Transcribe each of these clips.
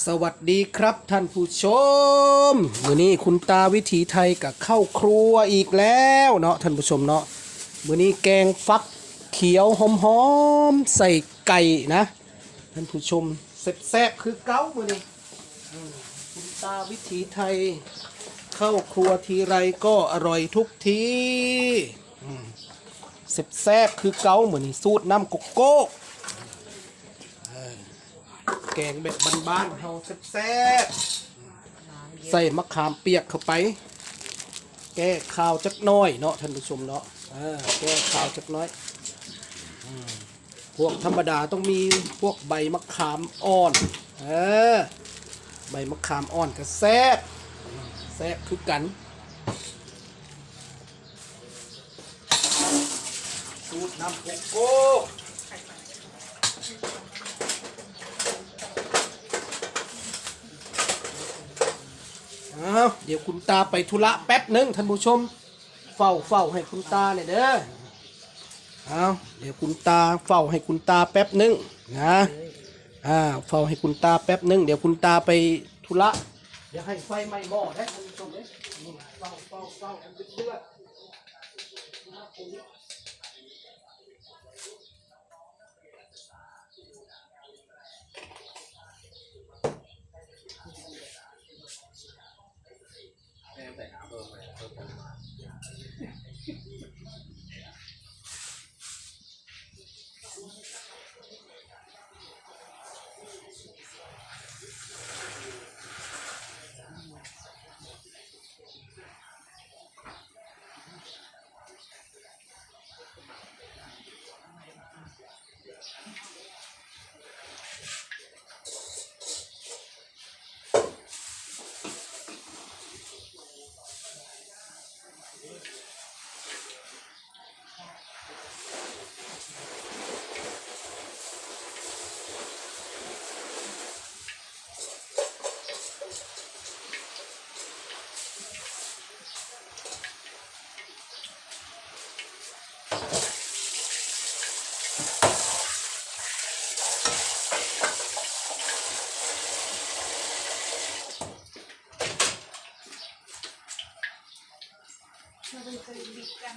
สวัสดีครับท่านผู้ชมมือนี้คุณตาวิถีไทยกับเข้าครัวอีกแล้วเนาะท่านผู้ชมเนาะมือนี้แกงฟักเขียวหอมๆใส่ไก่นะ ท่านผู้ชมแซ่บๆคือเก้ามือนี้คุณตาวิถีไทยเข้าครัวทีไรก็อร่อยทุกทีแซ่บๆคือเก้ามือนี้สูตรน้ำโกโก้ แกงแบบบ้านๆเฮาแซ่บๆใส่มะขามเปียกเข้าไป แก้ข้าวจักหน้อยเนาะท่านผู้ชมเนาะเออแก้ข้าวจักหน้อยอืมพวกธรรมดาต้องมีพวกใบมะขามอ่อนเออใบมะขามอ่อนก็แซ่บแซ่บคือกันสูตรน้ำโกโก้ เอาเดี๋ยวคุณตาไปธุระแป๊บหนึ่งท่านผู้ชม เฝ้าเฝ้าให้คุณตาเนี่ยเด้อเอาเดี๋ยวคุณตาเฝ้าให้คุณตาแป๊บหนึ่งนะอ่าเฝ้าให้คุณตาแป๊บหนึ่งเดี๋ยวคุณตาไปธุระเดี๋ยวให้ไฟไหม้หม้อได้ท่านผู้ชมเนี่ยเฝ้าเฝ้าเฝ้าอันเป็นเลือด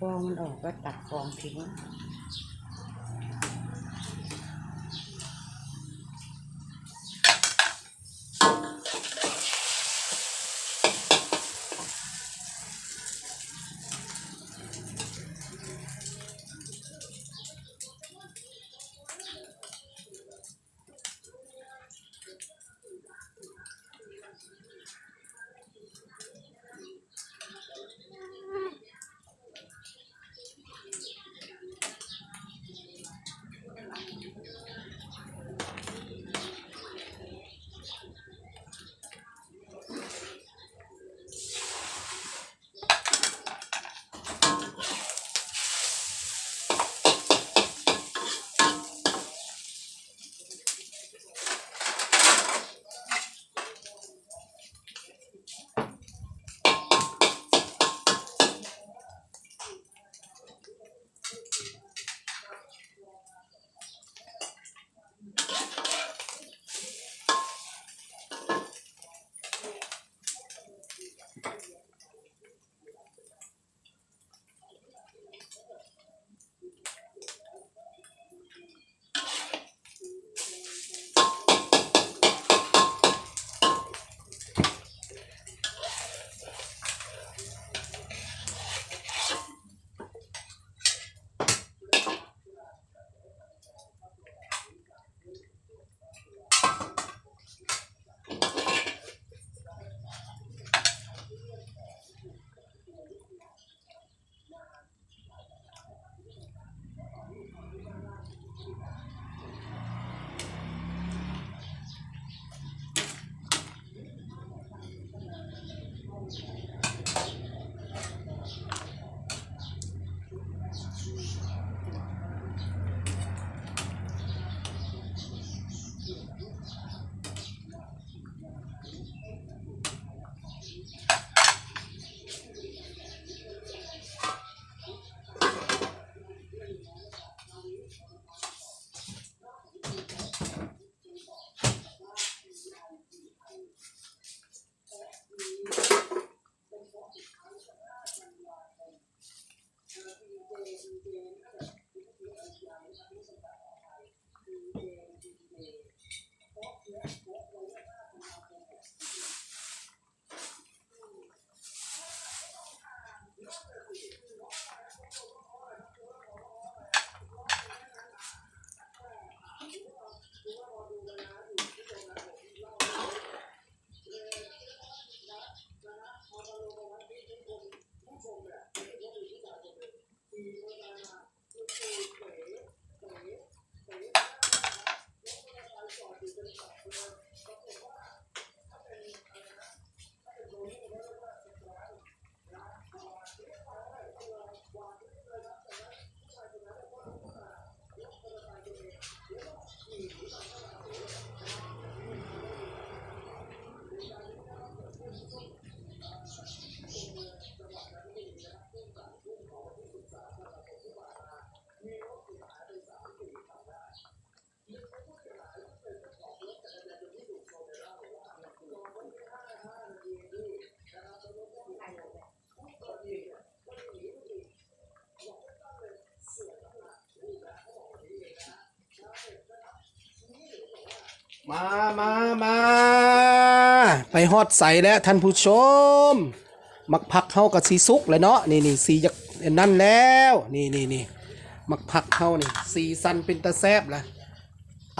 ฟองมันออกก็ตัดฟองทิ้ง ฮอดใสแล้วท่านผู้ชม มักผักเฮากับสีสุกเลยเนาะนี่นี่สีจากนั่นแล้วนี่นี่นี่มักผักเฮานี่สีสันเป็นตะแซบละ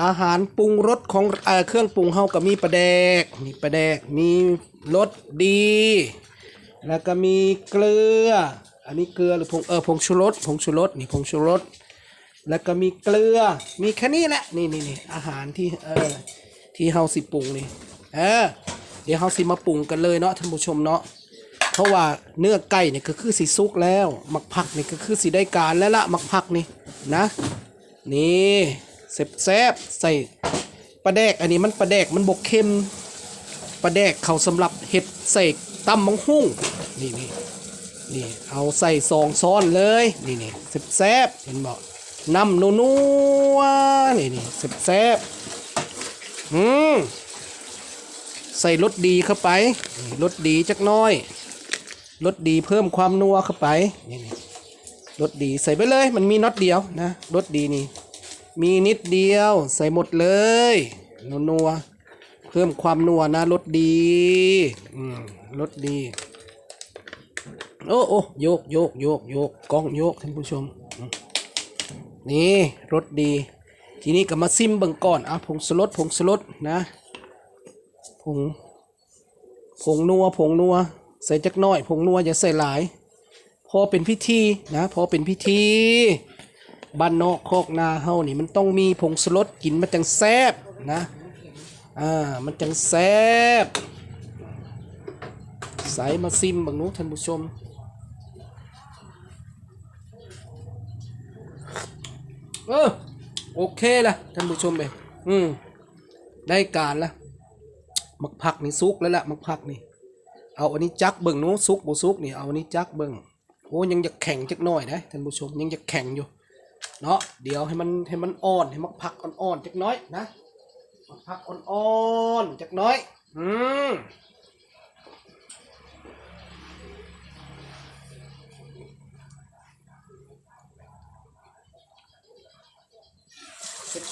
อาหารปรุงรสของเอเครื่องปรุงเฮาก็มีปลาแดกนี่ปลาแดกมีรสดี แล้วก็มีเกลือ อันนี้เกลือหรือผงเออผงชูรสผงชูรสนี่ผงชูรสแล้วก็มีเกลือ มีแค่นี้แหละ นี่นี่นี่อาหารที่เออที่เฮาสิปรุงนี่ เออ เดี๋ยวเฮาสิมาปรุงกันเลยเนาะท่านผู้ชมเนาะเพราะว่าเนื้อไก่เนี่ยก็คือสีสุกแล้วหมักผักนี่ก็คือสีได้การแล้วละหมักผักนี่นะนี่เซบแซบๆใส่ปลาแดกอันนี้มันปลาแดกมันบกเค็มปลาแดกเขาสำหรับเห็ดใส่ตำมังหุ่งนี่นี่นี่เอาใส่ซองซ้อนเลยนี่นี่แซบๆเห็นบอกน้ำนัวนี่นี่แซบๆอืม ใส่รสดีเข้าไปรสดีจักน้อยรสดีเพิ่มความนัวเข้าไปรสดีใส่ไปเลย มันมีน็อตเดียวนะรสดีนี่ มีนิดเดียว ใส่หมดเลยนัวๆเพิ่มความนัวนะรสดีอืมรสดีโอ้โอ้โยกโยกโยกโยกกล้องโยกท่านผู้ชมอืมนี่รสดี ทีนี้ก็มาซิมเบิ่งก่อนอะผงสลดผงสลดนะ ผง ผงนัว ผงนัว ใส่จักน้อย ผงนัวอย่าใส่หลาย พอเป็นพิธีนะ พอเป็นพิธีบ้านนอกคอกนาเฮานี่มันต้องมีผงสลดกินมันจังแซบนะ อ่า มันจังแซบใส่มาซิมบางนู้นท่านผู้ชมเออโอเคละท่านผู้ชมเลยอืม ได้การละ มักผักนี่ซุกแล้วละมักผักนี่ เอาอันนี้จักเบิ่งนู้ซุกบ่ซุกนี่เอาอันนี้จักเบิ่งโอ้ยังจะแข็งจักหน่อยนะท่านผู้ชมยังจะแข็งอยู่เนาะเดี๋ยวให้มันให้มันอ่อนให้มักผักอ่อนๆจักน้อยนะมักผักอ่อนๆจักน้อยอืม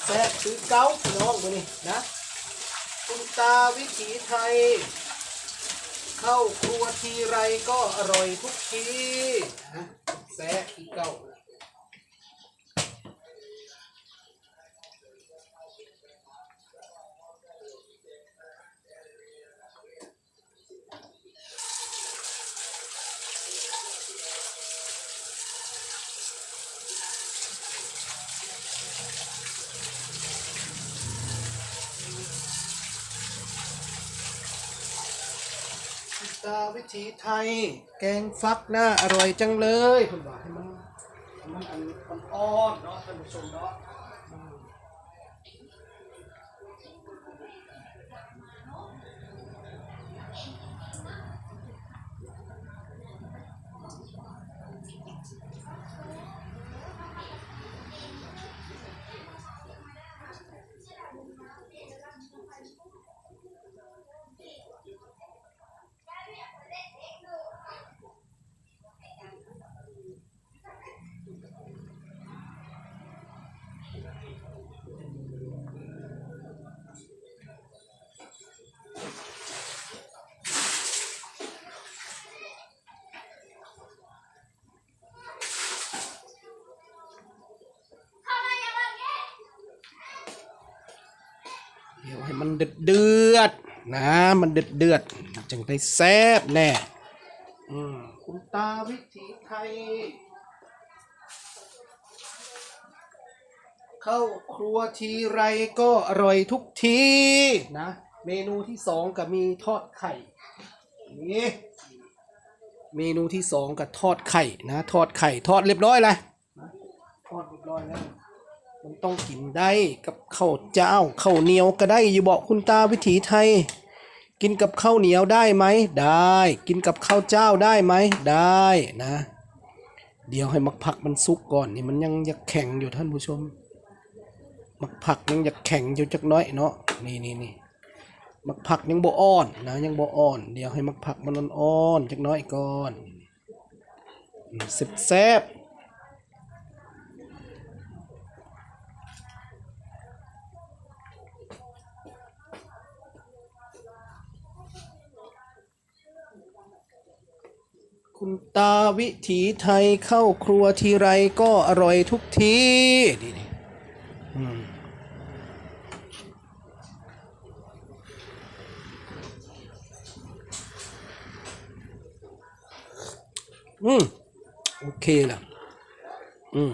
แซ่บซื้อเก้าพี่น้องมานี่นะ คุณตาวิถีไทย เข้าครัวทีไรก็อร่อยทุกทีนะแซะเก้า วิถีไทย แกงฟักหน้าอร่อยจังเลยคุณบอกให้มันให้ มันเดือดเดือดนะมันเดือดเดือดจึงได้แซ่บแน่คุณตาวิถีไทย เข้าครัวทีไรก็อร่อยทุกทีนะ เมนูที่สองก็มีทอดไข่นี่เมนูที่สองกับทอดไข่นะ ทอดไข่ทอดเรียบร้อยเลยทอดเรียบร้อยแล้ว มต้องกินได้กับข้าวเจ้าข้าวเหนียวก็ได้อยู่บอกคุณตาวิถีไทย กินกับข้าวเหนียวได้ไหมได้ กินกับข้าวเจ้าได้ไหมได้นะ เดี๋ยวให้มักผักมันสุกก่อนนี่มันยังอยากแข็งอยู่ท่านผู้ชม มักผักยังอยากแข็งอยู่จักน้อยเนาะนี่นี่นี่มักผักยังบ่อ่อนนะยังบ่อ่อน เดี๋ยวให้มักผักมันอ่อนๆจักน้อยก่อนแซ่บๆ คุณตาวิถีไทยเข้าครัวทีไรก็อร่อยทุกทีนี่นี่อืมอืมโอเคล่ะอืม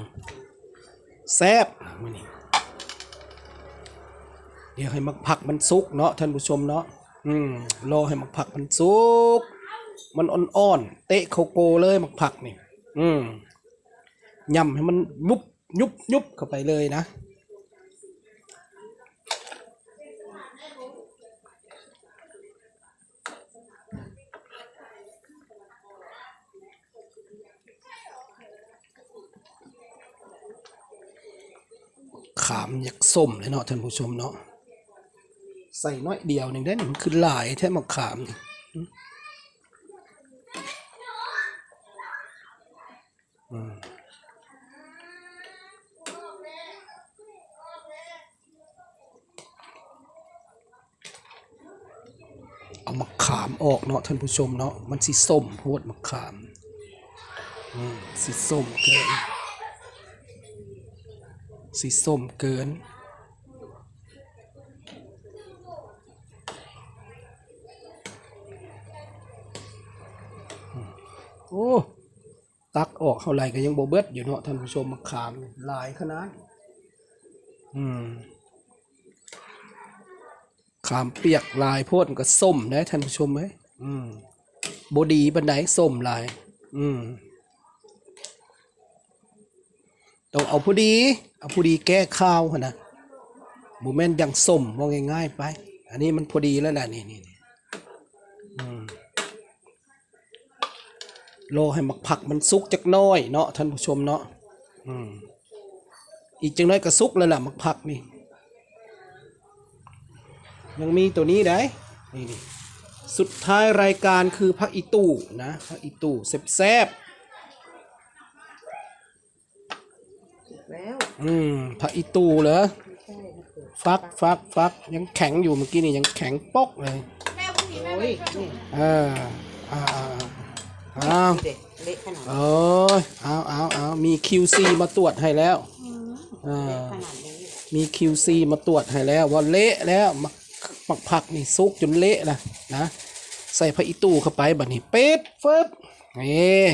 แซ่บนี้เดี๋ยวให้มักผักมันสุกเนาะท่านผู้ชมเนาะ อืม รอให้มักผักมันสุก มันอ่อนๆเตะโคโกเลยมักผักนี่ อืมยำให้มันยุบยุบยุบเข้าไปเลยนะขามอยากส้มเลยเนาะท่านผู้ชมเนาะใส่น้อยเดียวหนึ่งได้หนึ่งคือหลายแท้มะขามนี่อืมอืม เอามะขามออกเนาะท่านผู้ชมเนาะมันสีส้มโพดมะขามอืมสีส้มเกิน สีส้มเกินโอ้ ตักออกเท่าไหร่ก็ยังโบเบิดอยู่เนาะท่านผู้ชมมาขามหลายขนาดอืมขามเปียกลายโพดมันก็ส้มนะท่านผู้ชมไหมอืมบดีบันไดส้มลาย อืมต้องเอาพอดี เอาพอดีแก้ข้าวหั่นนะบูแมนยังส้มว่าง่ายๆไป อันนี้มันพอดีแล้วแหละนี่นี่นี่อืม รอให้มักผักมันสุกจักหน้อยเนาะท่านผู้ชมเนาะอืมอีกจังน้อยก็สุกแล้วล่ะมักผักนี่ ยังมีตัวนี้ได้นี่นี่สุดท้ายรายการคือพักอีตู้นะพักอีตู้แซ่บๆแล้วอืมผักอีตูเหรอไม่ใช่มันเกิดฟักฟักฟักยังแข็งอยู่เมื่อกี้นี่ยังแข็งปอกเลยโอ้ยนี่เอออ่า อ้าวเด็กเละขนาดโอ้ยเอาเอาเอามี QC มาตรวจให้แล้วอ่าเละขนาดนี้มี QC มาตรวจให้แล้วว่าเละแล้วมักมักผักนี่ซุกจนเละนะนะใส่ผักอีตูเข้าไปบัดนี้เป็ดเฟิบนี่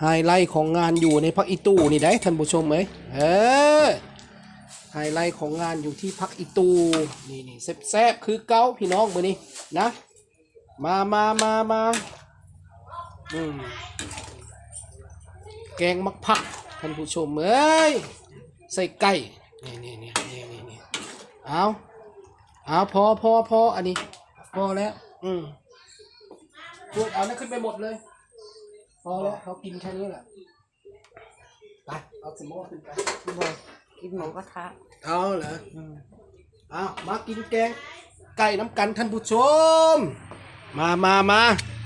ไฮไลท์ของงานอยู่ในผักอีตูนี่ได้ท่านผู้ชมไหมเออไฮไลท์ของงานอยู่ที่พักอีตูนี่นี่แซ่บๆคือเก้าพี่น้องมือนี้นะ มามามามาอืม แกงมักผักท่านผู้ชมเอ้ยใส่ไก่นี่นี่นี่นี่นี่นี่เอาเอาพอพอพออันนี้ พอแล้ว อืมพวกเอานั่นขึ้นไปหมดเลย พอแล้วเขากินแค่นี้แหละไปเอาสมอขึ้นไปบอกกินหมูกระทะเอาเหรออืมเอามากินแกงไก่น้ำกันท่านผู้ชม มามามา